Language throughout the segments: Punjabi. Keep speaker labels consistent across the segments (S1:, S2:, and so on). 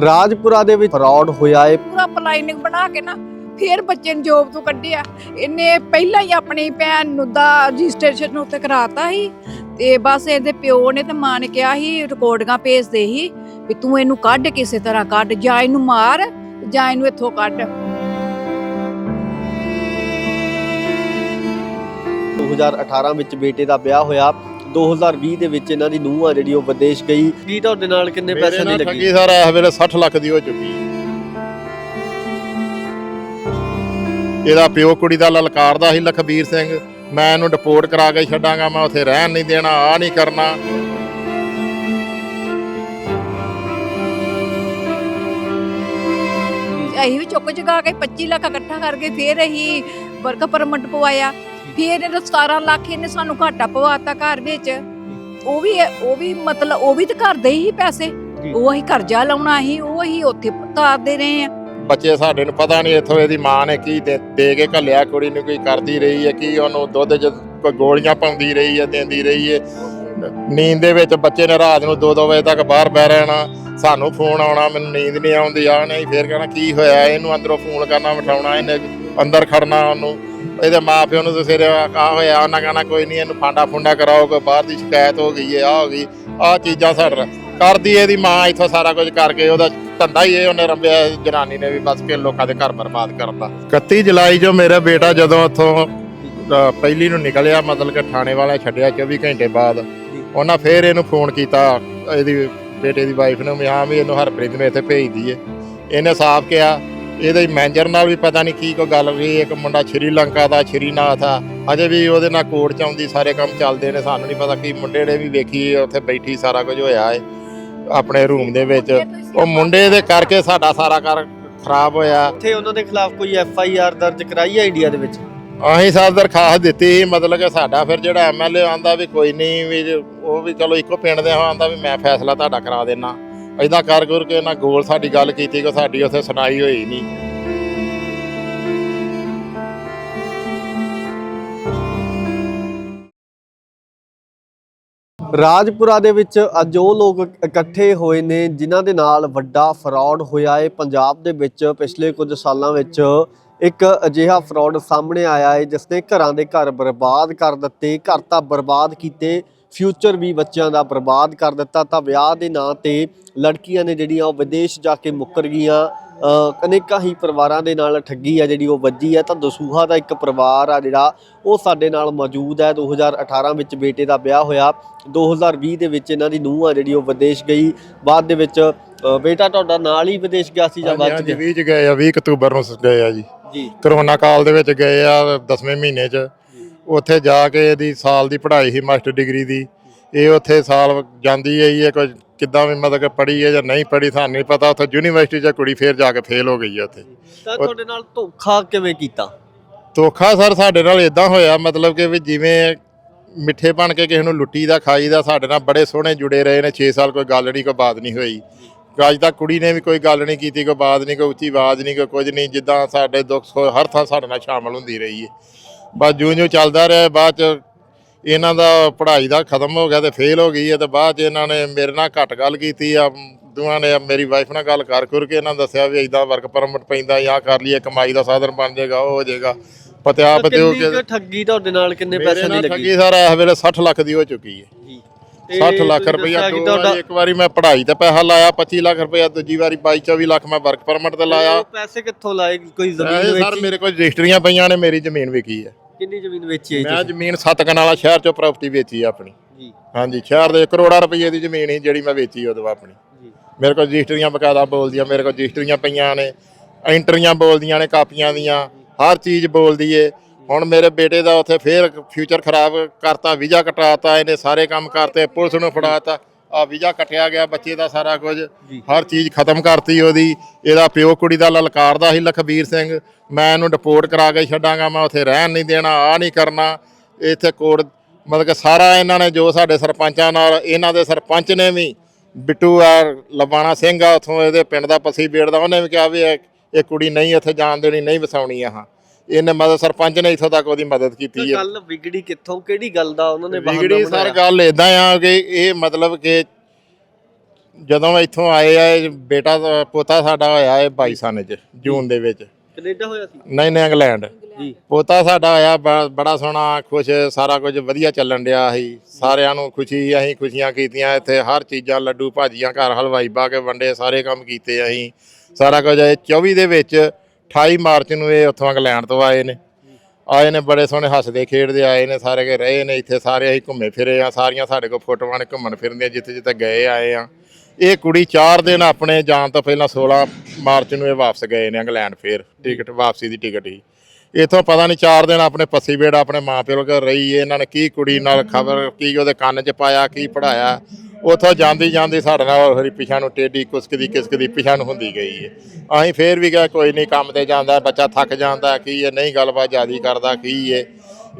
S1: ਰਾਜਪੁਰਾ ਦੇ ਵਿੱਚ ਫਰਾਡ ਹੋਇਆ ਹੈ
S2: ਪੂਰਾ ਪਲਾਈਨਿੰਗ ਬਣਾ ਕੇ ਨਾ ਫਿਰ ਬੱਚੇ ਨੂੰ ਜੋਬ ਤੋਂ ਕੱਢਿਆ। ਇਹਨੇ ਪਹਿਲਾਂ ਹੀ ਆਪਣੀ ਭੈਣ ਨੂੰ ਦਾ ਰਜਿਸਟ੍ਰੇਸ਼ਨ ਉੱਤੇ ਕਰਾਤਾ ਸੀ। ਤੇ ਬਸ ਇਹਦੇ ਪਿਓ ਨੇ ਤੇ ਮਾਂ ਨੇ ਕਿਹਾ ਸੀ ਰਿਕਾਰਡਿੰਗਾਂ ਭੇਜਦੇ ਸੀ ਵੀ ਤੂੰ ਇਹਨੂੰ ਕੱਢ ਕਿਸੇ ਤਰ੍ਹਾਂ ਕੱਢ ਜਾਂ ਇਹਨੂੰ ਮਾਰ ਜਾਂ ਇਹਨੂੰ ਇੱਥੋਂ ਕੱਢ।
S1: 2018 ਵਿੱਚ ਬੇਟੇ ਦਾ ਵਿਆਹ ਹੋਇਆ। 2020 ਦੇ ਵਿੱਚ ਇਹਨਾਂ ਦੀ ਨੂੰਹ ਆ ਜਿਹੜੀ ਉਹ ਵਿਦੇਸ਼ ਗਈ। ਕੀ ਤੁਹਾਡੇ ਨਾਲ ਕਿੰਨੇ ਪੈਸੇ ਦੀ
S3: ਨਾਲ
S1: ਲੱਗੀ?
S3: ਠੱਗੀ ਸਰ ਇਸ ਵੇਲੇ 60 ਲੱਖ ਦੀ ਹੋ ਚੁੱਕੀ ਹੈ। ਇਹਦਾ ਪਿਓ ਕੁੜੀ ਦਾ ਲਲਕਾਰਦਾ ਸੀ ਲਖਬੀਰ ਸਿੰਘ। ਮੈਂ ਇਹਨੂੰ ਡਿਪੋਰਟ ਕਰਾ ਕੇ ਛੱਡਾਂਗਾ ਮੈਂ ਉੱਥੇ ਰਹਿਣ ਨਹੀਂ ਦੇਣਾ ਆ ਨਹੀਂ ਕਰਨਾ।
S2: ਅਸੀਂ ਵੀ ਚੁੱਕ ਚੁਕਾ ਕੇ 25 ਲੱਖ ਇਕੱਠਾ ਕਰਕੇ ਫਿਰ ਅਸੀਂ ਵਰਕ ਪਰਮਿਟ ਪਵਾਇਆ। ਫਿਰ ਇਹਨੇ 17 ਲੱਖ ਇਹਨੇ ਸਾਨੂੰ ਘਾਟਾ ਪਵਾਤਾ ਘਰ ਵਿੱਚ। ਉਹ ਵੀ ਉਹ ਵੀ ਮਤਲਬ ਉਹ ਵੀ ਤੇ ਘਰ ਦੇ ਹੀ ਪੈਸੇ। ਉਹ ਅਸੀਂ ਕਰਜ਼ਾ ਲਾਉਣਾ ਸੀ ਉਹ ਅਸੀਂ ਉੱਥੇ ਤਾਰਦੇ ਰਹੇ ਆ
S3: ਬੱਚੇ ਸਾਡੇ ਨੂੰ ਪਤਾ ਨਹੀਂ ਇੱਥੋਂ ਇਹਦੀ ਮਾਂ ਨੇ ਕੀ ਦੇ ਦੇ ਕੇ ਘੱਲਿਆ ਕੁੜੀ ਨੂੰ ਕੋਈ ਕਰਦੀ ਰਹੀ ਹੈ ਕੀ ਉਹਨੂੰ ਦੁੱਧ ਚ ਕੋਈ ਗੋਲੀਆਂ ਪਾਉਂਦੀ ਰਹੀ ਹੈ ਦਿੰਦੀ ਰਹੀ ਹੈ। ਨੀਂਦ ਦੇ ਵਿੱਚ ਬੱਚੇ ਨੇ ਰਾਤ ਨੂੰ 2-2 ਵਜੇ ਤੱਕ ਬਾਹਰ ਬਹਿ ਰਹਿਣਾ ਸਾਨੂੰ ਫੋਨ ਆਉਣਾ ਮੈਨੂੰ ਨੀਂਦ ਨਹੀਂ ਆਉਂਦੀ ਆ ਨਹੀਂ ਫੇਰ ਕਹਿਣਾ ਕੀ ਹੋਇਆ? ਇਹਨੂੰ ਅੰਦਰੋਂ ਫੋਨ ਕਰਨਾ ਬਿਠਾਉਣਾ ਇਹਨੇ ਅੰਦਰ ਖੜਨਾ ਉਹਨੂੰ। ਇਹਦੇ ਮਾਪਿਓ ਨੂੰ ਤੇ ਆ ਹੋਇਆ ਉਹਨਾਂ ਕਹਿਣਾ ਕੋਈ ਨਹੀਂ ਇਹਨੂੰ ਫਾਂਡਾ ਫੁੰਡਾ ਕਰਾਓ ਕੋਈ ਬਾਹਰ ਦੀ ਸ਼ਿਕਾਇਤ ਹੋ ਗਈ ਹੈ ਆ ਹੋ ਗਈ ਆ ਚੀਜ਼ਾਂ ਸਾਡੇ ਕਰਦੀ ਇਹਦੀ ਮਾਂ ਇੱਥੋਂ ਸਾਰਾ ਕੁਝ ਕਰਕੇ ਉਹਦਾ ਧੰਦਾ ਹੀ ਇਹ ਉਹਨੇ ਰੰਭਿਆ ਜਨਾਨੀ ਨੇ ਵੀ ਬਸ ਕੇ ਲੋਕਾਂ ਦੇ ਘਰ ਬਰਬਾਦ ਕਰਨ ਦਾ 31 ਜੁਲਾਈ ਜੋ ਮੇਰਾ ਬੇਟਾ ਜਦੋਂ ਉੱਥੋਂ ਅ, ਪਹਿਲੀ ਨੂੰ ਨਿਕਲਿਆ ਮਤਲਬ ਕਿ ਥਾਣੇ ਵਾਲਾ ਛੱਡਿਆ 24 ਘੰਟੇ ਬਾਅਦ। ਉਹਨਾਂ ਫੇਰ ਇਹਨੂੰ ਫੋਨ ਕੀਤਾ ਇਹਦੀ ਬੇਟੇ ਦੀ ਵਾਈਫ ਨੂੰ ਵੀ ਹਾਂ ਵੀ ਇਹਨੂੰ ਹਰਪ੍ਰੀਤ ਨੂੰ ਇੱਥੇ ਭੇਜ ਦਈਏ। ਇਹਨੇ ਸਾਫ਼ ਕਿਹਾ ਇਹਦੇ ਮੈਨੇਜਰ ਨਾਲ ਵੀ ਪਤਾ ਨਹੀਂ ਕੀ ਕੋਈ ਗੱਲ ਹੋਈ ਇੱਕ ਮੁੰਡਾ ਸ਼੍ਰੀਲੰਕਾ ਦਾ ਸ਼੍ਰੀਨਾਥ ਆ ਅਜੇ ਵੀ ਉਹਦੇ ਨਾਲ ਕੋਰਟ ਚ ਆਉਂਦੀ ਸਾਰੇ ਕੰਮ ਚੱਲਦੇ ਨੇ ਸਾਨੂੰ ਨਹੀਂ ਪਤਾ ਕੀ ਮੁੰਡੇ ਨੇ ਵੀ ਵੇਖੀ ਉੱਥੇ ਬੈਠੀ ਸਾਰਾ ਕੁਝ ਹੋਇਆ ਏ ਆਪਣੇ ਰੂਮ ਦੇ ਵਿੱਚ। ਉਹ ਮੁੰਡੇ ਦੇ ਕਰਕੇ ਸਾਡਾ ਸਾਰਾ ਘਰ ਖਰਾਬ ਹੋਇਆ।
S1: ਇੱਥੇ ਉਹਨਾਂ ਦੇ ਖਿਲਾਫ ਕੋਈ ਐਫ ਆਈ ਆਰ ਦਰਜ ਕਰਾਈ ਹੈ ਇੰਡੀਆ ਦੇ ਵਿੱਚ?
S3: ਅਸੀਂ ਸਾਡ ਦਰਖਾਸਤ ਦਿੱਤੀ ਸੀ, ਮਤਲਬ ਕਿ ਸਾਡਾ ਫਿਰ ਜਿਹੜਾ ਐਮਐਲਏ ਆਂਦਾ ਵੀ ਕੋਈ ਨਹੀਂ ਵੀ ਜੇ- ਉਹ ਵੀ ਚਲੋ ਇੱਕੋ ਪਿੰਡ ਦੇ ਆਂਦਾ ਵੀ ਮੈਂ ਫੈਸਲਾ ਤੁਹਾਡਾ ਕਰਾ ਦੇਣਾ ਐਦਾਂ ਕਰ ਕਰ ਕੇ ਨਾ ਗੋਲ ਸਾਡੀ ਗੱਲ ਕੀਤੀ ਕਿ ਸਾਡੀ ਉੱਥੇ ਸੁਣਾਈ ਹੋਈ ਨਹੀਂ
S1: ਰਾਜਪੁਰਾ ਦੇ ਵਿੱਚ ਅੱਜ ਉਹ ਲੋਕ ਇਕੱਠੇ ਹੋਏ ਨੇ ਜਿਨ੍ਹਾਂ ਦੇ ਨਾਲ ਵੱਡਾ ਫਰਾਡ ਹੋਇਆ ਹੈ ਪੰਜਾਬ ਦੇ ਵਿੱਚ ਪਿਛਲੇ ਕੁਝ ਸਾਲਾਂ ਵਿੱਚ ਇੱਕ ਅਜਿਹਾ ਫਰਾਡ ਸਾਹਮਣੇ ਆਇਆ ਹੈ ਜਿਸ ਨੇ ਘਰਾਂ ਦੇ ਘਰ ਬਰਬਾਦ ਕਰ ਦਿੱਤੇ ਘਰ ਤਾਂ ਬਰਬਾਦ ਕੀਤੇ ਫਿਊਚਰ ਵੀ ਬੱਚਿਆਂ ਦਾ ਬਰਬਾਦ ਕਰ ਦਿੱਤਾ ਤਾਂ ਵਿਆਹ ਦੇ ਨਾਂ ਤੇ ਲੜਕੀਆਂ ਨੇ ਜਿਹੜੀਆਂ ਉਹ ਵਿਦੇਸ਼ ਜਾ ਕੇ ਮੁੱਕਰ ਗਈਆਂ ਅਨੇਕਾਂ ਹੀ ਪਰਿਵਾਰਾਂ ਦੇ ਨਾਲ ਠੱਗੀ ਆ ਜਿਹੜੀ ਉਹ ਵੱਜੀ ਹੈ ਤਾਂ ਦਸੂਹਾ ਦਾ ਇੱਕ ਪਰਿਵਾਰ ਆ ਜਿਹੜਾ ਉਹ ਸਾਡੇ ਨਾਲ ਮੌਜੂਦ ਹੈ 2018 ਵਿੱਚ ਬੇਟੇ ਦਾ ਵਿਆਹ ਹੋਇਆ 2020 ਦੇ ਵਿੱਚ ਇਹਨਾਂ ਦੀ ਨੂੰਹ ਆ ਜਿਹੜੀ ਉਹ ਵਿਦੇਸ਼ ਗਈ ਬਾਅਦ ਦੇ ਵਿੱਚ ਬੇਟਾ ਤੁਹਾਡਾ ਨਾਲ ਹੀ ਵਿਦੇਸ਼ ਗਿਆ ਸੀ ਜਾਂ ਬਾਅਦ ਚ
S3: ਹਾਂਜੀ
S1: ਗਿਆ?
S3: 20 ਚ ਗਏ ਆ 20 ਅਕਤੂਬਰ ਨੂੰ ਗਏ ਆ ਜੀ। ਕਰੋਨਾ ਕਾਲ ਦੇ ਵਿੱਚ ਗਏ ਆ 10ਵੇਂ ਮਹੀਨੇ ਚ। ਉੱਥੇ ਜਾ ਕੇ ਇਹਦੀ ਸਾਲ ਦੀ ਪੜ੍ਹਾਈ ਸੀ ਮਾਸਟਰ ਡਿਗਰੀ ਦੀ। ਇਹ ਉੱਥੇ ਸਾਲ ਜਾਂਦੀ ਹੈ ਇਹ ਕੋਈ ਕਿੱਦਾਂ ਵੀ ਮਤਲਬ ਕਿ ਪੜ੍ਹੀ ਹੈ ਜਾਂ ਨਹੀਂ ਪੜ੍ਹੀ ਸਾਨੂੰ ਨਹੀਂ ਪਤਾ। ਉੱਥੇ ਯੂਨੀਵਰਸਿਟੀ 'ਚ ਕੁੜੀ ਫੇਰ ਜਾ ਕੇ ਫੇਲ ਹੋ ਗਈ ਹੈ ਉੱਥੇ।
S1: ਤਾਂ ਤੁਹਾਡੇ ਨਾਲ ਧੋਖਾ ਕਿਵੇਂ ਕੀਤਾ?
S3: ਧੋਖਾ ਸਰ ਸਾਡੇ ਨਾਲ ਇਦਾਂ ਹੋਇਆ ਮਤਲਬ ਕਿ ਵੀ ਜਿਵੇਂ ਮਿੱਠੇ ਬਣ ਕੇ ਕਿਸੇ ਨੂੰ ਲੁੱਟੀ ਦਾ ਖਾਈ ਦਾ ਸਾਡੇ ਨਾਲ ਬੜੇ ਸੋਹਣੇ ਜੁੜੇ ਰਹੇ ਨੇ 6 ਸਾਲ ਕੋਈ ਗੱਲ ਨਹੀਂ ਕੋਈ ਬਾਤ ਨਹੀਂ ਹੋਈ। ਅੱਜ ਤੱਕ ਕੁੜੀ ਨੇ ਵੀ ਕੋਈ ਗੱਲ ਨਹੀਂ ਕੀਤੀ ਕੋਈ ਬਾਤ ਨਹੀਂ ਕੋਈ ਉੱਚੀ ਆਵਾਜ਼ ਨਹੀਂ ਕੋਈ ਕੁਝ ਨਹੀਂ ਜਿੱਦਾਂ ਸਾਡੇ ਦੁੱਖ ਸੁੱਖ ਹਰ ਥਾਂ ਸਾਡੇ ਨਾਲ ਸ਼ਾਮਲ ਹੁੰਦੀ ਰਹੀ ਹੈ ਬਸ ਜਿਉਂ ਜਿਉਂ ਚੱਲਦਾ ਰਿਹਾ ਬਾਅਦ ਚ ਇਹਨਾਂ ਦਾ ਪੜ੍ਹਾਈ ਦਾ ਖਤਮ ਹੋ ਗਿਆ ਤੇ ਫੇਲ ਹੋ ਗਈ ਹੈ ਤੇ ਬਾਅਦ ਚ ਇਹਨਾਂ ਨੇ ਮੇਰੇ ਨਾਲ ਘੱਟ ਗੱਲ ਕੀਤੀ ਆ ਦੋਵਾਂ ਨੇ ਮੇਰੀ ਵਾਈਫ ਨਾਲ ਗੱਲ ਕਰ ਕਰ ਕੇ ਇਹਨਾਂ ਦੱਸਿਆ ਵੀ ਇਦਾਂ ਵਰਕ ਪਰਮਿਟ ਪੈਂਦਾ ਜਾਂ ਕਰ ਲਈਏ ਕਮਾਈ ਦਾ ਸਾਧਨ ਬਣ ਜਾਏਗਾ ਉਹ ਹੋ ਜਾਏਗਾ। ਪਤਿਆ
S1: ਤਾਂ
S3: ਪਤਿਓ
S1: ਕਿੰਨੀ ਕੁ ਠੱਗੀ ਤੁਹਾਡੇ ਨਾਲ ਕਿੰਨੇ ਪੈਸੇ ਦੀ ਲੱਗੀ?
S3: ਠੱਗੀ ਸਰ ਇਸ ਵੇਲੇ 60 ਲੱਖ ਦੀ ਹੋ ਚੁੱਕੀ ਹੈ
S1: ਜੀ।
S3: 60 ਲੱਖ ਰੁਪਇਆ ਦੋ ਵਾਰੀ ਇੱਕ ਵਾਰੀ ਮੈਂ ਪੜ੍ਹਾਈ ਤੇ ਪੈਸਾ ਲਾਇਆ 25 ਲੱਖ ਰੁਪਇਆ ਦੂਜੀ ਵਾਰੀ 22 24 ਲੱਖ ਮੈਂ ਵਰਕ ਪਰਮਿਟ ਤੇ ਲਾਇਆ।
S1: ਪੈਸੇ ਕਿੱਥੋਂ ਲਾਏ? ਕੋਈ ਜ਼ਮੀਨ
S3: ਇਹ ਸਰ
S1: ਵੇਚੀ?
S3: ਮੇਰੇ ਕੋਲ ਰਜਿਸਟਰੀਆਂ ਪਈਆਂ ਨੇ ਮੇਰੀ ਜ਼ਮੀਨ ਵਿਕੀ ਹੈ।
S1: ਕਿੰਨੀ ਜ਼ਮੀਨ ਵੇਚੀ ਹੈ
S3: ਮੈਂ ਜ਼ਮੀਨ ਸੱਤ ਕਨਾਲਾ ਸ਼ਹਿਰ ਚੋਂ ਪ੍ਰਾਪਰਟੀ ਵੇਚੀ ਆਪਣੀ।
S1: ਜੀ।
S3: ਹਾਂਜੀ ਸ਼ਹਿਰ ਦੇ ਕਰੋੜਾਂ ਰੁਪਏ ਦੀ ਜ਼ਮੀਨ ਸੀ ਜਿਹੜੀ ਮੈਂ ਵੇਚੀ ਉਦੋਂ ਆਪਣੀ।
S1: ਜੀ।
S3: ਮੇਰੇ ਕੋਲ ਰਜਿਸਟਰੀਆਂ ਬਕਾਇਦਾ ਬੋਲਦੀਆਂ ਮੇਰੇ ਕੋਲ ਰਜਿਸਟਰੀਆਂ ਪਈਆਂ ਨੇ ਐਂਟਰੀਆਂ ਬੋਲਦੀਆਂ ਨੇ ਕਾਪੀਆਂ ਦੀਆਂ ਹਰ ਚੀਜ਼ ਬੋਲਦੀ ਏ। ਹੁਣ ਮੇਰੇ ਬੇਟੇ ਦਾ ਉੱਥੇ ਫੇਰ ਫਿਊਚਰ ਖਰਾਬ ਕਰਤਾ ਵੀਜ਼ਾ ਕਟਾਤਾ ਇਹਨੇ ਸਾਰੇ ਕੰਮ ਕਰਤੇ ਪੁਲਿਸ ਨੂੰ ਫੜਾਤਾ ਆ ਵੀਜ਼ਾ ਕਟਿਆ ਗਿਆ ਬੱਚੇ ਦਾ ਸਾਰਾ ਕੁਝ। ਹਰ ਚੀਜ਼ ਖਤਮ ਕਰਤੀ ਉਹਦੀ। ਇਹਦਾ ਪਿਓ ਕੁੜੀ ਦਾ ਲਲਕਾਰਦਾ ਸੀ ਲਖਬੀਰ ਸਿੰਘ। ਮੈਂ ਇਹਨੂੰ ਡਿਪੋਰਟ ਕਰਾ ਕੇ ਛੱਡਾਂਗਾ ਮੈਂ ਉੱਥੇ ਰਹਿਣ ਨਹੀਂ ਦੇਣਾ ਆ ਨਹੀਂ ਕਰਨਾ। ਇੱਥੇ ਕੋਰਟ ਮਤਲਬ ਕਿ ਸਾਰਾ ਇਹਨਾਂ ਨੇ ਜੋ ਸਾਡੇ ਸਰਪੰਚਾਂ ਨਾਲ ਇਹਨਾਂ ਦੇ ਸਰਪੰਚ ਨੇ ਵੀ ਬਿੱਟੂ ਆ ਲਵਾਣਾ ਸਿੰਘ ਆ ਉਥੋਂ ਇਹਦੇ ਪਿੰਡ ਦਾ ਪੱਸੀ ਬੇੜ ਦਾ ਉਹਨੇ ਵੀ ਕਿਹਾ ਵੀ ਇਹ ਇਹ ਕੁੜੀ ਨਹੀਂ ਇੱਥੇ ਜਾਣ ਦੇਣੀ ਨਹੀਂ ਵਸਾਉਣੀ ਆਹ ਇਹਨੇ ਮਦਦ ਸਰਪੰਚ ਨੇ ਇੱਥੋਂ ਤੱਕ ਉਹਦੀ ਮਦਦ ਕੀਤੀ ਹੈ।
S1: ਗੱਲ ਵਿਗੜੀ ਕਿੱਥੋਂ ਕਿਹੜੀ ਗੱਲ ਦਾ ਉਹਨਾਂ ਨੇ ਬਹਾਨਾ
S3: ਵਿਗੜੀ ਸਰ
S1: ਬਣਾਇਆ?
S3: ਗੱਲ ਇਦਾਂ ਆ ਕਿ ਇਹ ਮਤਲਬ ਕਿ ਜਦੋਂ ਇੱਥੋਂ ਆਏ ਆ ਇਹ ਬੇਟਾ ਤਾਂ- ਪੋਤਾ ਸਾਡਾ ਹੋਇਆ ਇਹ 22 ਸਨ ਚ ਜੂਨ ਦੇ ਵਿੱਚ।
S1: ਕੈਨੇਡਾ ਹੋਇਆ ਸੀ?
S3: ਨਹੀਂ ਨਹੀਂ ਇੰਗਲੈਂਡ।
S1: ਜੀ।
S3: ਪੋਤਾ ਸਾਡਾ ਹੋਇਆ ਬ- ਬੜਾ ਸੋਹਣਾ ਖੁਸ਼ ਸਾਰਾ ਕੁਝ ਵਧੀਆ ਚੱਲਣ ਡਿਆ ਸੀ। ਸਾਰਿਆਂ ਨੂੰ ਖੁਸ਼ੀ ਅਸੀਂ ਖੁਸ਼ੀਆਂ ਕੀਤੀਆਂ ਇੱਥੇ ਹਰ ਚੀਜ਼ਾਂ ਲੱਡੂ ਭਾਜੀਆਂ ਘਰ ਹਲਵਾਈ ਪਾ ਕੇ ਵੰਡੇ ਸਾਰੇ ਕੰਮ ਕੀਤੇ ਅਸੀਂ। ਸਾਰਾ ਕੁਝ ਇਹ 24 ਦੇ ਵਿੱਚ 28 ਮਾਰਚ ਨੂੰ ਇਹ ਉੱਥੋਂ ਇੰਗਲੈਂਡ ਤੋਂ ਆਏ ਨੇ। ਆਏ ਨੇ, ਬੜੇ ਸੋਹਣੇ ਹੱਸਦੇ, ਖੇਡਦੇ ਆਏ ਨੇ, ਸਾਰੇ ਕੇ ਰਹੇ ਨੇ, ਇੱਥੇ ਸਾਰੇ ਅਸੀਂ ਘੁੰਮੇ ਫਿਰੇ ਆ ਸਾਰੀਆਂ ਸਾਡੇ ਕੋਲ ਫੋਟੋਆਂ ਨੇ, ਘੁੰਮਣ ਫਿਰਨ ਦੀਆਂ, ਜਿੱਥੇ ਜਿੱਥੇ ਗਏ, ਆਏ ਆ ਇਹ ਕੁੜੀ 4 ਦਿਨ ਆਪਣੇ ਜਾਣ ਤੋਂ ਪਹਿਲਾਂ 16 ਮਾਰਚ ਨੂੰ ਇਹ ਵਾਪਸ ਗਏ ਨੇ ਇੰਗਲੈਂਡ ਫੇਰ, ਟਿਕਟ, ਵਾਪਸੀ ਦੀ ਟਿਕਟ ਹੀ। ਇਥੋਂ ਪਤਾ ਨਹੀਂ 4 ਦਿਨ ਆਪਣੇ ਪੱਸੀ ਬੇੜਾ ਆਪਣੇ ਮਾਪਿਓ ਕੋਲ ਰਹੀ ਇਹਨਾਂ ਨੇ ਕੀ ਕੁੜੀ ਨਾਲ ਖਬਰ, ਕੀ ਉਹਦੇ ਕੰਨ 'ਚ ਪਾਇਆ, ਕੀ ਪੜਾਇਆ ਉੱਥੋਂ ਜਾਂਦੀ ਜਾਂਦੀ ਸਾਡੇ ਨਾਲ ਹਰੀ ਪਿਛਾ ਨੂੰ ਟੇਡੀ ਕੁਸਕਦੀ ਕਿਸਕਦੀ ਪਿਛਾ ਨੂੰ ਹੁੰਦੀ ਗਈ ਹੈ। ਅਸੀਂ ਫੇਰ ਵੀ ਕਿਹਾ, ਕੋਈ ਨਹੀਂ ਕੰਮ ਤੇ ਜਾਂਦਾ, ਬੱਚਾ ਥੱਕ ਜਾਂਦਾ, ਕੀ ਏ ਨਹੀਂ ਗੱਲਬਾਤ ਜਿਆਦੀ ਕਰਦਾ, ਕੀ ਹੈ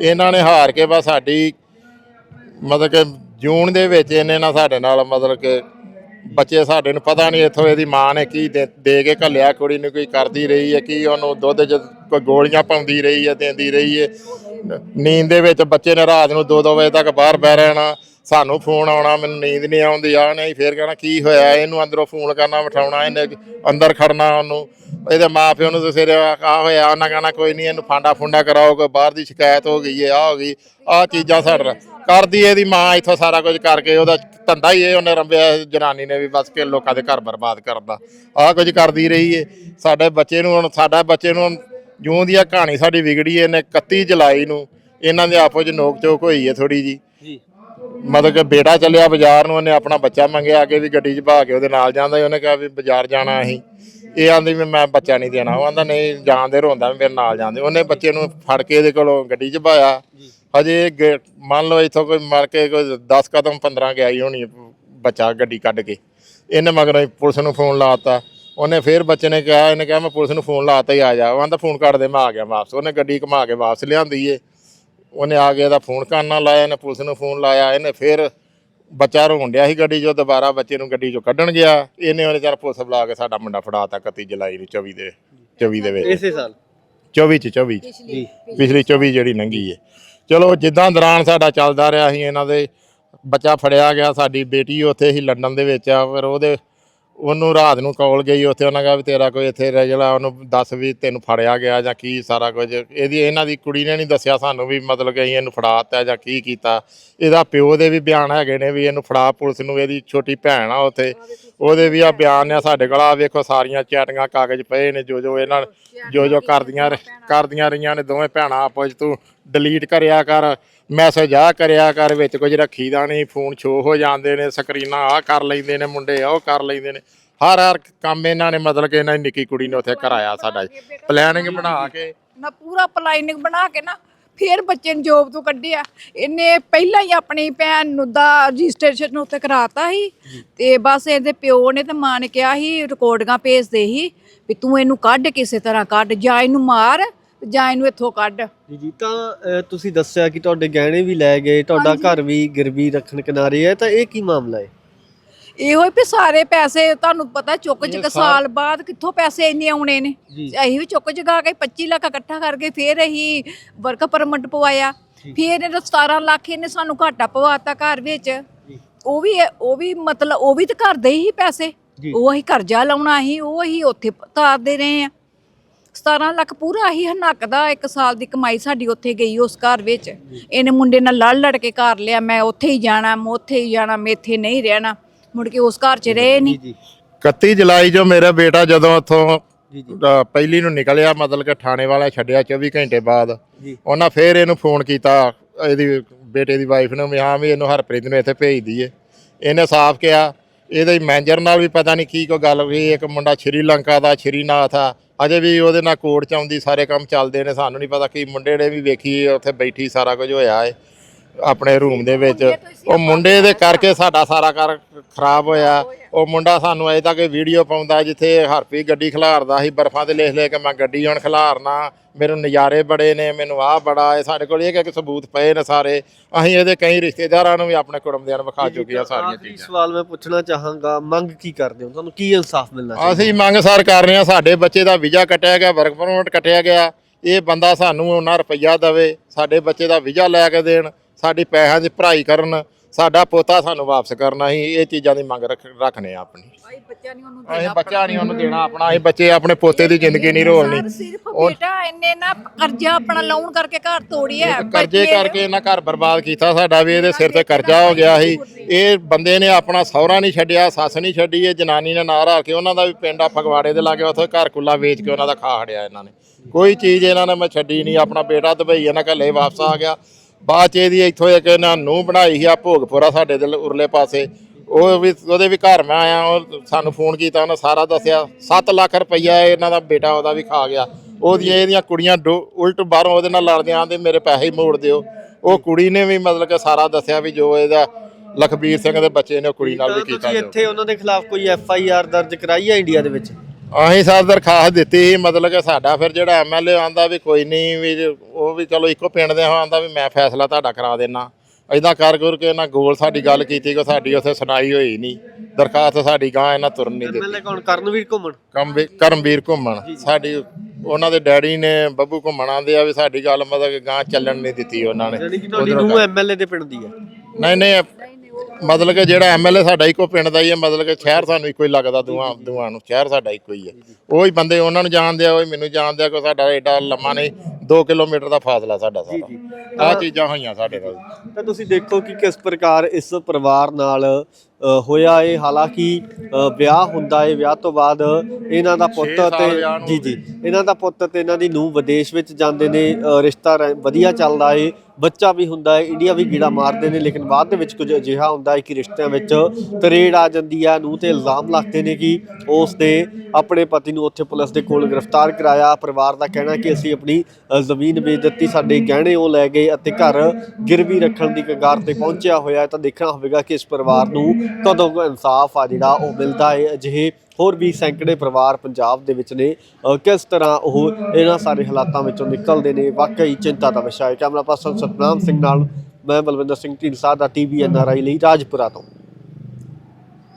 S3: ਇਹਨਾਂ ਨੇ ਹਾਰ ਕੇ ਬਸ ਸਾਡੀ ਮਤਲਬ ਕਿ ਜੂਨ ਦੇ ਵਿੱਚ ਇਹਨੇ ਨਾ ਸਾਡੇ ਨਾਲ ਮਤਲਬ ਕਿ ਬੱਚੇ ਸਾਡੇ ਨੂੰ ਪਤਾ ਨਹੀਂ ਇੱਥੋਂ ਇਹਦੀ ਮਾਂ ਨੇ ਕੀ ਦੇ ਕੇ ਘੱਲਿਆ, ਕੁੜੀ ਨੂੰ ਕੋਈ ਕਰਦੀ ਰਹੀ ਹੈ, ਕੀ ਉਹਨੂੰ ਦੁੱਧ ਚ ਕੋਈ ਗੋਲੀਆਂ ਪਾਉਂਦੀ ਰਹੀ ਹੈ, ਦਿੰਦੀ ਰਹੀ ਹੈ। ਨ- ਨੀਂਦ ਦੇ ਵਿੱਚ ਬੱਚੇ ਨੇ ਰਾਤ ਨੂੰ 2-2 ਵਜੇ ਤੱਕ ਬਾਹਰ ਬਹਿ ਰਹਿਣਾ ਸਾਨੂੰ ਫੋਨ ਆਉਣਾ, ਮੈਨੂੰ ਨੀਂਦ ਨਹੀਂ ਆਉਂਦੀ, ਆ ਨਹੀਂ, ਫੇਰ ਕਹਿਣਾ, ਕੀ ਹੋਇਆ? ਇਹਨੂੰ ਅੰਦਰੋਂ ਫੋਨ ਕਰਨਾ, ਬਿਠਾਉਣਾ, ਇਹਨੇ ਅੰਦਰ ਖੜਨਾ ਉਹਨੂੰ। ਇਹਦੇ ਮਾਪਿਓ ਨੂੰ ਤਾਂ ਫਿਰ ਆ ਹੋਇਆ, ਉਹਨਾਂ ਕਹਿਣਾ, ਕੋਈ ਨਹੀਂ, ਇਹਨੂੰ ਫਾਂਡਾ ਫੁੰਡਾ ਕਰਾਓ, ਕੋਈ ਬਾਹਰ ਦੀ ਸ਼ਿਕਾਇਤ ਹੋ ਗਈ ਹੈ ਆ ਹੋ ਗਈ, ਆ ਚੀਜ਼ਾਂ ਸਾਡੇ ਨਾਲ। ਕਰਦੀ ਇਹਦੀ ਮਾਂ, ਇੱਥੋਂ ਸਾਰਾ ਕੁਝ ਕਰਕੇ ਉਹਦਾ ਧੰਦਾ ਹੀ ਇਹ, ਉਹਨੇ ਰੰਭਿਆ ਜਨਾਨੀ ਨੇ ਵੀ ਬਸ ਫਿਰ ਲੋਕਾਂ ਦੇ ਘਰ ਬਰਬਾਦ ਕਰਦਾ ਆ ਕੁਝ ਕਰਦੀ ਰਹੀ ਏ। ਸਾਡੇ ਬੱਚੇ ਨੂੰ ਹੁਣ, ਸਾਡਾ ਬੱਚੇ ਨੂੰ ਹੁਣ ਜੂੰ ਦੀ ਆ ਕਹਾਣੀ ਸਾਡੀ ਵਿਗੜੀ ਇਹਨੇ ਨੇ 31 ਜੁਲਾਈ ਨੂੰ, ਇਹਨਾਂ ਦੇ ਆਪੋ ਚ ਨੋਕ ਚੋਕ ਹੋਈ ਏ ਥੋੜੀ ਜੀ
S1: ਜੀ।
S3: ਮਤਲਬ ਕਿ ਬੇਟਾ ਚੱਲਿਆ ਬਾਜ਼ਾਰ ਨੂੰ ਉਹਨੇ ਆਪਣਾ ਬੱਚਾ ਮੰਗਿਆ ਅੱਗੇ ਵੀ ਗੱਡੀ 'ਚ ਬਹਾ ਕੇ ਉਹਦੇ ਨਾਲ ਜਾਂਦਾ ਸੀ ਉਹਨੇ ਕਿਹਾ ਵੀ ਬਾਜ਼ਾਰ ਜਾਣਾ ਅਸੀਂ। ਇਹ ਆਂਦੀ ਵੀ ਮੈਂ ਬੱਚਾ ਨਹੀਂ ਦੇਣਾ। ਉਹ ਆਂਦਾ ਨਹੀਂ ਜਾਂਦੇ ਰੋਂਦਾ ਵੀ ਮੇਰੇ ਨਾਲ ਜਾਂਦੇ। ਉਹਨੇ ਬੱਚੇ ਨੂੰ ਫੜ ਕੇ ਇਹਦੇ ਕੋਲੋਂ ਗੱਡੀ 'ਚ ਬਹਾਇਆ ਹਜੇ ਮੰਨ ਲਓ ਇੱਥੋਂ ਕੋਈ ਮਰ ਕੇ ਕੋਈ 10 ਕਦਮ 15 ਗਿਆ ਹੀ ਹੋਣੀ ਬੱਚਾ ਗੱਡੀ ਕੱਢ ਕੇ। ਇਹਨੇ ਮਗਰੋਂ ਪੁਲਿਸ ਨੂੰ ਫੋਨ ਲਾਤਾ ਉਹਨੇ ਫੇਰ ਬੱਚੇ ਨੇ ਕਿਹਾ ਇਹਨੇ ਕਿਹਾ ਮੈਂ ਪੁਲਿਸ ਨੂੰ ਫੋਨ ਲਾਤਾ ਹੀ ਆ ਜਾ। ਉਹ ਆਂਦਾ ਫੋਨ ਕੱਢ ਦੇ ਮੈਂ ਆ ਗਿਆ ਵਾਪਸ। ਉਹਨੇ ਗੱਡੀ ਘੁਮਾ ਕੇ ਵਾਪਸ ਲਿਆਂਦੀ ਏ। ਉਹਨੇ ਆ ਕੇ ਇਹਦਾ ਫੋਨ ਕਰਨਾ ਲਾਇਆ ਇਹਨੇ ਪੁਲਿਸ ਨੂੰ ਫੋਨ ਲਾਇਆ ਇਹਨੇ ਫਿਰ ਬੱਚਾ ਰੋਣ ਡਿਆ ਸੀ ਗੱਡੀ 'ਚੋਂ ਦੁਬਾਰਾ ਬੱਚੇ ਨੂੰ ਗੱਡੀ 'ਚੋਂ ਕੱਢਣ ਗਿਆ। ਇਹਨੇ ਉਹਨੇ ਚੱਲ ਪੁਲਿਸ ਬੁਲਾ ਕੇ ਸਾਡਾ ਮੁੰਡਾ ਫੜਾਤਾ 31 ਜੁਲਾਈ ਨੂੰ 24 ਦੇ 24 ਦੇ ਵਿੱਚ
S1: ਇਸੇ ਸਾਲ?
S3: 24 ਚ 24 ਚ।
S1: ਜੀ।
S3: ਪਿਛਲੀ। 24 ਜਿਹੜੀ ਲੰਘੀ ਹੈ ਚਲੋ ਜਿੱਦਾਂ ਦੌਰਾਨ ਸਾਡਾ ਚੱਲਦਾ ਰਿਹਾ ਸੀ ਇਹਨਾਂ ਦੇ ਬੱਚਾ ਫੜਿਆ ਗਿਆ ਸਾਡੀ ਬੇਟੀ ਉੱਥੇ ਹੀ ਲੰਡਨ ਦੇ ਵਿੱਚ ਆ ਫਿਰ ਉਹਦੇ ਉਹਨੂੰ ਰਾਤ ਨੂੰ ਕਾਲ ਗਈ, ਉੱਥੇ ਉਹਨਾਂ ਕਹਾ ਵੀ ਤੇਰਾ ਕੋਈ ਇੱਥੇ ਰਹਿ ਜਿਹੜਾ ਉਹਨੂੰ ਦੱਸ ਵੀ ਤੈਨੂੰ ਫੜਿਆ ਗਿਆ ਜਾਂ ਕੀ ਸਾਰਾ ਕੁਝ। ਇਹਦੀ, ਇਹਨਾਂ ਦੀ ਕੁੜੀ ਨੇ ਨਹੀਂ ਦੱਸਿਆ ਸਾਨੂੰ ਵੀ ਮਤਲਬ ਕਿ ਅਸੀਂ ਇਹਨੂੰ ਫੜਾਤਾ ਜਾਂ ਕੀ ਕੀਤਾ। ਇਹਦਾ ਪਿਓ ਦੇ ਵੀ ਬਿਆਨ ਹੈਗੇ ਨੇ ਵੀ ਇਹਨੂੰ ਫੜਾ, ਪੁਲਿਸ ਨੂੰ ਇਹਦੀ ਛੋਟੀ ਭੈਣ ਆ ਉੱਥੇ। ਉਹਦੇ ਵੀ ਆ ਬਿਆਨ ਆ ਸਾਡੇ ਕੋਲ, ਆ ਵੇਖੋ ਸਾਰੀਆਂ ਚੈਟੀਆਂ ਕਾਗਜ਼ ਪਏ ਨੇ ਜੋ ਜੋ ਇਹਨਾਂ ਜੋ ਜੋ ਕਰਦੀਆਂ ਰ- ਕਰਦੀਆਂ ਰਹੀਆਂ ਨੇ, ਦੋਵੇਂ ਭੈਣਾਂ ਆਪਸ 'ਚ ਤੂੰ ਡਿਲੀਟ ਕਰਿਆ ਕਰ। ਮੈਸੇਜ ਆ ਕਰਿਆ ਕਰ ਵਿੱਚ ਕੁਝ ਰੱਖੀਦਾ ਨਹੀਂ ਫੋਨ ਸ਼ੋ ਹੋ ਜਾਂਦੇ ਨੇ ਸਕਰੀਨਾਂ ਆ ਕਰ ਲੈਂਦੇ ਨੇ ਮੁੰਡੇ ਉਹ ਕਰ ਲੈਂਦੇ ਨੇ। ਹਰ ਹਰ ਕੰਮ ਇਹਨਾਂ ਨੇ ਮਤਲਬ ਕਿ ਇਹਨਾਂ ਦੀ ਨਿੱਕੀ ਕੁੜੀ ਨੇ ਉੱਥੇ ਕਰਾਇਆ ਸਾਡਾ। ਪਲੈਨਿੰਗ ਬਣਾ ਕੇ।
S2: ਨਾ ਪੂਰਾ ਪਲਾਨਿੰਗ ਬਣਾ ਕੇ ਨਾ ਫਿਰ ਬੱਚੇ ਨੂੰ ਜੋਬ ਤੋਂ ਕੱਢਿਆ। ਇਹਨੇ ਪਹਿਲਾਂ ਹੀ ਆਪਣੀ ਭੈਣ ਨੂੰ ਦਾ ਰਜਿਸਟ੍ਰੇਸ਼ਨ ਉੱਤੇ ਕਰਾਤਾ ਸੀ। ਤੇ ਬਸ ਇਹਦੇ ਪਿਓ ਨੇ ਤੇ ਮਾਂ ਨੇ ਕਿਹਾ ਸੀ ਰਿਕਾਰਡਿੰਗਾਂ ਭੇਜਦੇ ਸੀ ਵੀ ਤੂੰ ਇਹਨੂੰ ਕੱਢ ਕਿਸੇ ਤਰ੍ਹਾਂ ਕੱਢ ਜਾਂ ਇਹਨੂੰ ਮਾਰ। ਜਾਂ ਇਹਨੂੰ ਇੱਥੋਂ ਕੱਢ।
S1: ਜੀ ਜੀ ਤਾਂ ਤੁਸੀਂ ਦੱਸਿਆ ਕਿ ਤੁਹਾਡੇ ਗਹਿਣੇ ਵੀ ਲੈ ਗਏ ਤੁਹਾਡਾ
S2: ਹਾਂਜੀ।
S1: ਘਰ ਵੀ ਗਿਰਵੀ ਰੱਖਣ ਕਿਨਾਰੇ ਹੈ ਤਾਂ ਇਹ ਕੀ ਮਾਮਲਾ ਹੈ?
S2: ਇਹੋ ਹੀ ਵੀ ਸਾਰੇ ਪੈਸੇ ਤੁਹਾਨੂੰ ਪਤਾ ਚੁੱਕ
S3: ਇਹ
S2: ਚੁੱਕ ਸਾਲ ਬਾਅਦ ਕਿੱਥੋਂ ਪੈਸੇ ਇੰਨੇ ਆਉਣੇ ਨੇ?
S1: ਜੀ।
S2: ਅਸੀਂ ਵੀ ਚੁੱਕ ਜਗਾ ਕੇ 25 ਲੱਖ ਇਕੱਠਾ ਕਰਕੇ ਫੇਰ ਅਸੀਂ ਵਰਕ ਪਰਮਿਟ ਪਵਾਇਆ। ਫੇਰ ਇਹਨੇ 17 ਲੱਖ ਇਹਨੇ ਸਾਨੂੰ ਘਾਟਾ ਪਵਾਤਾ ਘਰ ਵਿੱਚ।
S1: ਜੀ।
S2: ਉਹ ਵੀ ਉਹ ਵੀ ਮਤਲਬ ਉਹ ਵੀ ਤਾਂ ਘਰ ਦੇ ਹੀ ਪੈਸੇ।
S1: ਜੀ।
S2: ਉਹ ਅਸੀਂ ਕਰਜ਼ਾ ਲਾਉਣਾ ਸੀ ਉਹ ਅਸੀਂ ਉੱਥੇ ਤਾਰਦੇ ਰਹੇ ਆ 17 ਲੱਖ ਪੂਰਾ ਹੀ ਨੱਕਦਾ ਇੱਕ ਸਾਲ ਦੀ ਕਮਾਈ ਸਾਡੀ ਉੱਥੇ ਗਈ ਉਸ ਘਰ ਵਿੱਚ। ਇਹਨੇ ਮੁੰਡੇ ਨਾਲ ਲੜ ਲੜ ਕੇ ਘਰ ਲਿਆ ਮੈਂ ਉੱਥੇ ਹੀ ਜਾਣਾ ਮੈਂ ਉੱਥੇ ਹੀ ਜਾਣਾ ਮੈਂ ਇੱਥੇ ਨਹੀਂ ਰਹਿਣਾ। ਮੁੜ ਕੇ ਉਸ ਘਰ 'ਚ ਰਹੇ ਨਹੀਂ।
S1: ਜੀ
S3: 31 ਜੁਲਾਈ ਜੋ ਮੇਰਾ ਬੇਟਾ ਜਦੋਂ ਉੱਥੋਂ ਪਹਿਲੀ ਨੂੰ ਨਿਕਲਿਆ ਮਤਲਬ ਕਿ ਥਾਣੇ ਵਾਲਾ ਛੱਡਿਆ 24 ਘੰਟੇ ਬਾਅਦ। ਉਹਨਾਂ ਫੇਰ ਇਹਨੂੰ ਫੋਨ ਕੀਤਾ ਇਹਦੀ ਬੇਟੇ ਦੀ ਵਾਈਫ ਨੂੰ ਵੀ ਹਾਂ ਵੀ ਇਹਨੂੰ ਹਰਪ੍ਰੀਤ ਨੂੰ ਇੱਥੇ ਭੇਜ ਦਈਏ। ਇਹਨੇ ਸਾਫ਼ ਕਿਹਾ ਇਹਦੇ ਮੈਨੇਜਰ ਨਾਲ ਵੀ ਪਤਾ ਨਹੀਂ ਕੀ ਕੋਈ ਗੱਲ ਹੋਈ ਇੱਕ ਮੁੰਡਾ ਸ਼੍ਰੀਲੰਕਾ ਦਾ, ਸ਼੍ਰੀਨਾਥ ਆ, ਅਜੇ ਵੀ ਉਹਦੇ ਨਾਲ ਕੋਰਟ ਚ ਆਉਂਦੀ, ਸਾਰੇ ਕੰਮ ਚੱਲਦੇ ਨੇ, ਸਾਨੂੰ ਨਹੀਂ ਪਤਾ ਕੀ, ਮੁੰਡੇ ਨੇ ਵੀ ਵੇਖੀ, ਉੱਥੇ ਬੈਠੀ ਸਾਰਾ ਕੁਝ ਹੋਇਆ ਏ। ਆਪਣੇ ਰੂਮ ਦੇ ਵਿੱਚ। ਉਹ ਮੁੰਡੇ ਦੇ ਕਰਕੇ ਸਾਡਾ ਸਾਰਾ ਘਰ ਖਰਾਬ ਹੋਇਆ। ਉਹ ਮੁੰਡਾ ਸਾਨੂੰ ਅਜੇ ਤੱਕ ਵੀਡੀਓ ਪਾਉਂਦਾ ਜਿੱਥੇ ਹਰਪੀ ਗੱਡੀ ਖਿਲਾਰਦਾ ਸੀ ਬਰਫਾਂ ਤੇ ਲਿਖ ਲੈ ਕੇ ਮੈਂ ਗੱਡੀ ਹੁਣ ਖਿਲਾਰਨਾ। ਮੇਰੇ ਨਜ਼ਾਰੇ ਬੜੇ ਨੇ ਮੈਨੂੰ ਆਹ ਬੜਾ ਹੈ। ਸਾਡੇ ਕੋਲ ਇਹ ਕਿ ਸਬੂਤ ਪਏ ਨੇ ਸਾਰੇ। ਅਸੀਂ ਇਹਦੇ ਕਈ ਰਿਸ਼ਤੇਦਾਰਾਂ ਨੂੰ ਵੀ ਆਪਣੇ ਕੁੜਮਦਿਆਂ ਨੂੰ ਵਿਖਾ ਚੁੱਕੇ ਆ ਸਾਰੀਆਂ ਚੀਜ਼ਾਂ।
S1: ਸਵਾਲ ਮੈਂ ਪੁੱਛਣਾ ਚਾਹਾਂਗਾ ਮੰਗ ਕੀ ਕਰਦੇ ਹੋ? ਤੁਹਾਨੂੰ ਕੀ ਇਨਸਾਫ ਮਿਲਣਾ ਚਾਹੀਦਾ?
S3: ਅਸੀਂ ਮੰਗ ਸਰ ਕਰ ਰਹੇ ਹਾਂ ਸਾਡੇ ਬੱਚੇ ਦਾ ਵੀਜ਼ਾ ਕੱਟਿਆ ਗਿਆ ਵਰਕ ਪਰਮਿਟ ਕੱਟਿਆ ਗਿਆ। ਇਹ ਬੰਦਾ ਸਾਨੂੰ ਉਹਨਾਂ ਰੁਪਈਆ ਦੇਵੇ ਸਾਡੇ ਬੱਚੇ ਦਾ ਵੀਜ਼ਾ ਲੈ ਕੇ ਦੇਣ। ਸਾਡੀ ਪੈਸਿਆਂ ਦੀ ਭਰਾਈ ਕਰਨ ਸਾਡਾ ਪੋਤਾ ਸਾਨੂੰ ਵਾਪਸ ਕਰਨਾ ਸੀ ਇਹ ਚੀਜ਼ਾਂ ਦੀ ਮੰਗ ਰੱਖ- ਰੱਖਨੇ ਆ ਆਪਣੀ।
S2: ਨਹੀਂ ਉਹਨੂੰ
S3: ਅਸੀਂ ਬੱਚਾ ਨਹੀਂ ਉਹਨੂੰ ਦੇਣਾ ਆਪਣਾ ਅਸੀਂ ਬੱਚੇ ਆਪਣੇ ਪੋਤੇ ਦੀ ਜ਼ਿੰਦਗੀ ਨਹੀਂ ਰੋਲਣੀ।
S2: ਸਰ, ਸਿਰਫ ਬੇਟਾ ਇਹਨੇ ਨਾ ਕਰਜ਼ਾ ਆਪਣਾ ਲਾਉਣ ਕਰਕੇ ਘਰ ਤੋੜਿਆ
S3: ਕਰਜ਼ੇ ਕਰਕੇ ਇਹਨਾਂ ਘਰ ਬਰਬਾਦ ਕੀਤਾ ਸਾਡਾ ਵੀ ਇਹਦੇ ਸਿਰ ਤੇ ਕਰਜ਼ਾ ਹੋ ਗਿਆ ਸੀ। ਇਹ ਬੰਦੇ ਨੇ ਆਪਣਾ ਸਹੁਰਾ ਨਹੀਂ ਛੱਡਿਆ ਸੱਸ ਨਹੀਂ ਛੱਡੀ ਇਹ ਜਨਾਨੀ ਨੇ ਨਾਲ ਰਲ ਕੇ ਉਹਨਾਂ ਦਾ ਵੀ ਪਿੰਡ ਆ ਫਗਵਾੜੇ ਦੇ ਲਾਗੇ ਉੱਥੇ ਘਰ ਕੁੱਲਾ ਵੇਚ ਕੇ ਉਹਨਾਂ ਦਾ ਖਾ ਹੜਿਆ ਇਹਨਾਂ ਨੇ। ਕੋਈ ਚੀਜ਼ ਇਹਨਾਂ ਨੇ ਮੈਂ ਛੱਡੀ ਨਹੀਂ ਆਪਣਾ ਬੇਟਾ ਦੁਬਈ ਇਹਨਾਂ ਘੱਲੇ ਵਾਪਸ ਆ ਗਿਆ। ਬਾਅਦ ਚ ਇਹਦੀ ਇੱਥੋਂ ਇੱਕ ਇਹਨਾਂ ਨੂੰ ਬਣਾਈ ਸੀ ਆ ਭੋਗਪੁਰਾ ਸਾਡੇ ਦੇ ਉਰਲੇ ਪਾਸੇ। ਉਹ ਵੀ ਉਹਦੇ ਵੀ ਘਰ ਮੈਂ ਆਇਆ ਉਹ ਸਾਨੂੰ ਫੋਨ ਕੀਤਾ ਉਹਨੇ ਸਾਰਾ ਦੱਸਿਆ 7 ਲੱਖ ਰੁਪਈਆ ਇਹਨਾਂ ਦਾ ਬੇਟਾ ਉਹਦਾ ਵੀ ਖਾ ਗਿਆ। ਉਹਦੀਆਂ ਇਹਦੀਆਂ ਕੁੜੀਆਂ ਉਲਟ ਬਾਹਰੋਂ ਉਹਦੇ ਨਾਲ ਲੜਦੀਆਂ ਆਂਦੇ ਮੇਰੇ ਪੈਸੇ ਹੀ ਮੋੜ ਦਿਓ। ਉਹ ਕੁੜੀ ਨੇ ਵੀ ਮਤਲਬ ਕਿ ਸਾਰਾ ਦੱਸਿਆ ਵੀ ਜੋ ਇਹਦਾ ਲਖਬੀਰ ਸਿੰਘ ਦੇ ਬੱਚੇ ਨੇ ਕੁੜੀ ਨਾਲ ਵੀ ਕੀਤਾ
S1: ਤੁਸੀਂ
S3: ਜੋ।
S1: ਇੱਥੇ ਉਹਨਾਂ ਦੇ ਖਿਲਾਫ ਕੋਈ ਐਫ ਆਈ ਆਰ ਦਰਜ ਕਰਾਈ ਹੈ ਇੰਡੀਆ ਦੇ ਵਿੱਚ?
S3: ਅਸੀਂ ਸਾਰ ਦਰਖਾਸਤ ਦਿੱਤੀ ਸੀ ਮਤਲਬ ਕਿ ਸਾਡਾ ਫਿਰ ਜਿਹੜਾ ਐਮਐਲਏ ਆਂਦਾ ਵੀ ਕੋਈ ਨਹੀਂ ਵੀ ਜੇ- ਉਹ ਵੀ ਚਲੋ ਇੱਕੋ ਪਿੰਡ ਦੇ ਆਂਦਾ ਵੀ ਮੈਂ ਫੈਸਲਾ ਤੁਹਾਡਾ ਕਰਾ ਦੇਣਾ ਐਦਾਂ ਕਰ ਕਰ ਕੇ ਇਹਨਾਂ ਗੋਲ ਸਾਡੀ ਗੱਲ ਕੀਤੀ ਕੋ ਸਾਡੀ ਉੱਥੇ ਸੁਣਾਈ ਹੋਈ ਨਹੀਂ। ਦਰਖਾਸਤ ਸਾਡੀ ਗਾਂ ਇਹਨਾਂ ਤੁਰਨ ਨਹੀਂ ਦਿੱਤੀ।
S1: ਐਮਐਲਏ ਕੌਣ? ਕਰਨਵੀਰ ਘੁੰਮਣ?
S3: ਕੰਬੀ- ਕਰਮਵੀਰ ਘੁੰਮਣ। ਸਾਡੀ ਉਹਨਾਂ ਦੇ ਡੈਡੀ ਨੇ ਬੱਬੂ ਘੁੰਮਣ ਆਂਦੇ ਆ ਵੀ ਸਾਡੀ ਗੱਲ ਮਤਲਬ ਕਿ ਗਾਂ ਚੱਲਣ ਨਹੀਂ ਦਿੱਤੀ ਉਹਨਾਂ ਨੇ।
S1: ਯਾਨੀ ਕਿ ਤੁਹਾਡੀ
S3: ਉੱਧਰੋਂ
S1: ਨੂੰ ਐਮਐਲਏ ਦੇ ਪਿੰਡ ਦੀ ਹੈ।
S3: ਨਹੀਂ ਨਹੀਂ ਮਤਲਬ ਕਿ ਜਿਹੜਾ ਐਮਐਲਏ ਸਾਡਾ ਇੱਕੋ ਪਿੰਡ ਦਾ ਹੀ ਹੈ, ਮਤਲਬ ਕਿ ਸ਼ਹਿਰ ਸਾਨੂੰ ਇੱਕੋ ਹੀ ਲੱਗਦਾ, ਦੋਵਾਂ ਦੋਵਾਂ ਨੂੰ, ਸ਼ਹਿਰ ਸਾਡਾ ਇੱਕੋ ਹੀ ਹੈ। ਉਹ ਹੀ ਬੰਦੇ ਉਹਨਾਂ ਨੂੰ ਜਾਣਦੇ ਆ, ਉਹ ਹੀ ਮੈਨੂੰ ਜਾਣਦੇ ਆ ਕੋਈ ਸਾਡਾ ਏਡਾ ਲੰਮਾ ਨਹੀਂ। 2 ਕਿਲੋਮੀਟਰ ਦਾ ਫਾਸਲਾ ਸਾਡਾ
S1: ਜੀ।
S3: ਸਾਡਾ ਆਹ ਚੀਜ਼ਾਂ ਹੋਈਆਂ ਸਾਡੇ ਨਾਲ।
S1: ਤਾਂ ਤੁਸੀਂ ਦੇਖੋ ਕਿ ਕਿਸ ਪ੍ਰਕਾਰ ਇਸ ਪਰਿਵਾਰ ਨਾਲ ਅ, ਹੋਇਆ ਹੈ ਹਾਲਾਂਕਿ ਅ, ਵਿਆਹ ਹੁੰਦਾ ਹੈ ਵਿਆਹ ਤੋਂ ਬਾਅਦ ਇਹਨਾਂ ਦਾ ਪੁੱਤ
S3: ਛੇ ਸਾਲ
S1: ਤੇ
S3: ਵਿਆਹ ਨੂੰ
S1: ਜੀ ਜੀ। ਇਹਨਾਂ ਦਾ ਪੁੱਤ ਤੇ ਇਹਨਾਂ ਦੀ ਨੂੰਹ ਵਿਦੇਸ਼ ਵਿੱਚ ਜਾਂਦੇ ਨੇ। ਅ, ਰਿਸ਼ਤਾ ਰਹਿ- ਵਧੀਆ ਚੱਲਦਾ ਹੈ ਬੱਚਾ ਵੀ ਹੁੰਦਾ ਹੈ ਇੰਡੀਆ ਵੀ ਗੀੜਾ ਮਾਰਦੇ ਨੇ। ਲੇਕਿਨ ਬਾਅਦ ਦੇ ਵਿੱਚ ਕੁਝ ਅਜਿਹਾ ਹੁੰਦਾ ਹੈ ਕਿ ਰਿਸ਼ਤਿਆਂ ਵਿੱਚ ਤਰੇੜ ਆ ਜਾਂਦੀ ਹੈ ਨੂੰਹ ਤੇ ਇਲਜ਼ਾਮ ਲੱਗਦੇ ਨੇ ਕਿ ਉਸ ਨੇ ਆਪਣੇ ਪਤੀ ਨੂੰ ਉੱਥੇ ਪੁਲਿਸ ਦੇ ਕੋਲ ਗ੍ਰਿਫਤਾਰ ਕਰਾਇਆ। ਪਰਿਵਾਰ ਦਾ ਕਹਿਣਾ ਕਿ ਅਸੀਂ ਆਪਣੀ ਅ, ਜ਼ਮੀਨ ਵੇਚ ਦਿੱਤੀ, ਸਾਡੇ ਗਹਿਣੇ ਉਹ ਲੈ ਗਏ ਅਤੇ ਘਰ ਗਿਰਵੀ ਰੱਖਣ ਦੀ ਕਗਾਰ ਤੇ ਪਹੁੰਚਿਆ ਹੋਇਆ ਤਾਂ ਦੇਖਣਾ ਹੋਵੇਗਾ ਕਿ ਇਸ ਪਰਿਵਾਰ ਨੂੰ ਕਦੋਂ ਇਨਸਾਫ ਆ ਜਿਹੜਾ ਉਹ ਮਿਲਦਾ ਹੈ। ਅਜਿਹੇ ਹੋਰ ਵੀ ਸੈਂਕੜੇ ਪਰਿਵਾਰ ਪੰਜਾਬ ਦੇ ਵਿੱਚ ਨੇ। ਕਿਸ ਤਰ੍ਹਾਂ ਉਹ ਇਹਨਾਂ ਸਾਰੇ ਹਾਲਾਤਾਂ ਵਿੱਚੋਂ ਨਿਕਲਦੇ ਨੇ? ਵਾਕਈ ਚਿੰਤਾ ਦਾ ਵਿਸ਼ਾ ਹੈ। ਕੈਮਰਾ ਪਰਸਨ ਸਤਨਾਮ ਸਿੰਘ ਨਾਲ ਮੈਂ ਬਲਵਿੰਦਰ ਸਿੰਘ ਢੀਂਡਸਾ ਦਾ ਟੀਵੀ ਐਨਆਰਆਈ ਲਈ ਰਾਜਪੁਰਾ ਤੋਂ।